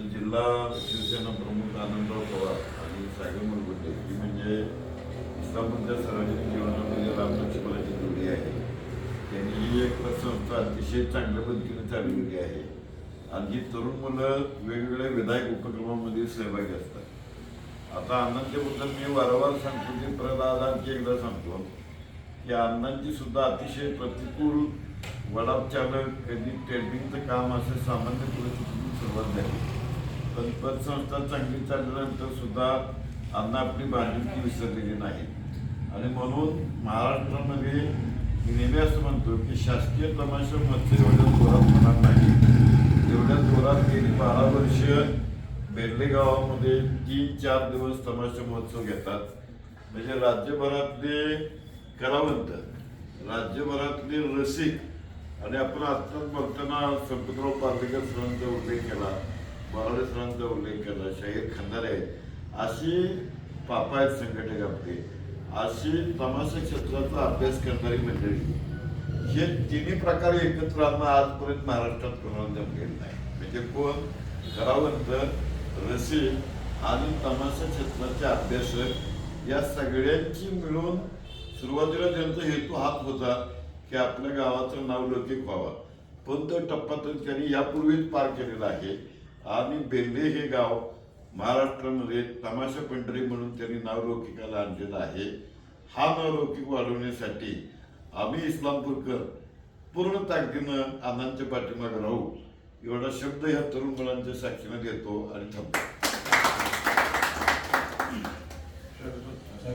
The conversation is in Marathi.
तर जिल्हा शिवसेना प्रमुख आनंदराव पवार आणि सागर मुरगुटे ही म्हणजे इस्लामपूरच्या सार्वजनिक जीवनामध्ये रामलक्ष्मणाची जोडी आहे. त्यांनी ही एक संस्था अतिशय चांगल्या पद्धतीने चालवलेली आहे. आणि ही तरुण मुलं वेगवेगळ्या विधायक उपक्रमामध्ये सहभागी असतात. आता अण्णांच्याबद्दल मी वारंवार सांगतो की परत आज आणखी एकदा सांगतो की अण्णांची सुद्धा अतिशय प्रतिकूल वडापचालक कधी ट्रेडिंगचं काम असं सामान्य परिस्थितीतून सुरुवात झाली. पण पतसंस्था चांगली चालल्यानंतर सुद्धा अन्न आपली बांधिलकी विसरलेली नाही. आणि म्हणून महाराष्ट्रामध्ये मी नेहमी असं म्हणतो की शासकीय तमाशा मत्स्य एवढ्या जोरात होणार नाही. एवढ्या जोरात गेली बारा वर्ष बेर्ले गावामध्ये तीन चार दिवस तमाशा महोत्सव घेतात. म्हणजे राज्यभरातले कलावंत राज्यभरातले रसिक आणि आपण आत्ताच बघताना संपतराव पार्लेकर सरांचा उल्लेख केला. बहादूर सरांचा उल्लेख केला शाहीर आहेत अशी पापा आहेत संघटक आपले. अशी तमाशा क्षेत्राचा अभ्यास करणारी मंडळी. हे तिन्ही प्रकारे एकत्र आणणं आजपर्यंत महाराष्ट्रात कोणाला जमलेलं नाही. म्हणजे कोण? करावंत रसिक आणि तमाशा क्षेत्राचे अभ्यासक या सगळ्यांची मिळून सुरुवातीला त्यांचा हेतू हाच होता की आपल्या गावाचं नाव लौकिक व्हावं. पण तो टप्पा त्यांनी यापूर्वीच पार केलेला आहे. आणि बेल्ले हे गाव महाराष्ट्रामध्ये तमाशा पंढरी म्हणून त्यांनी नावलौकिकाला आणलेलं आहे. हा नावलौकिक वाढवण्यासाठी आम्ही इस्लामपूरकर पूर्ण ताकदीनं आनंदच्या पाठीमागे राहू. एवढा शब्द ह्या तरुण मुलांच्या साक्षीने देतो आणि थांबतो.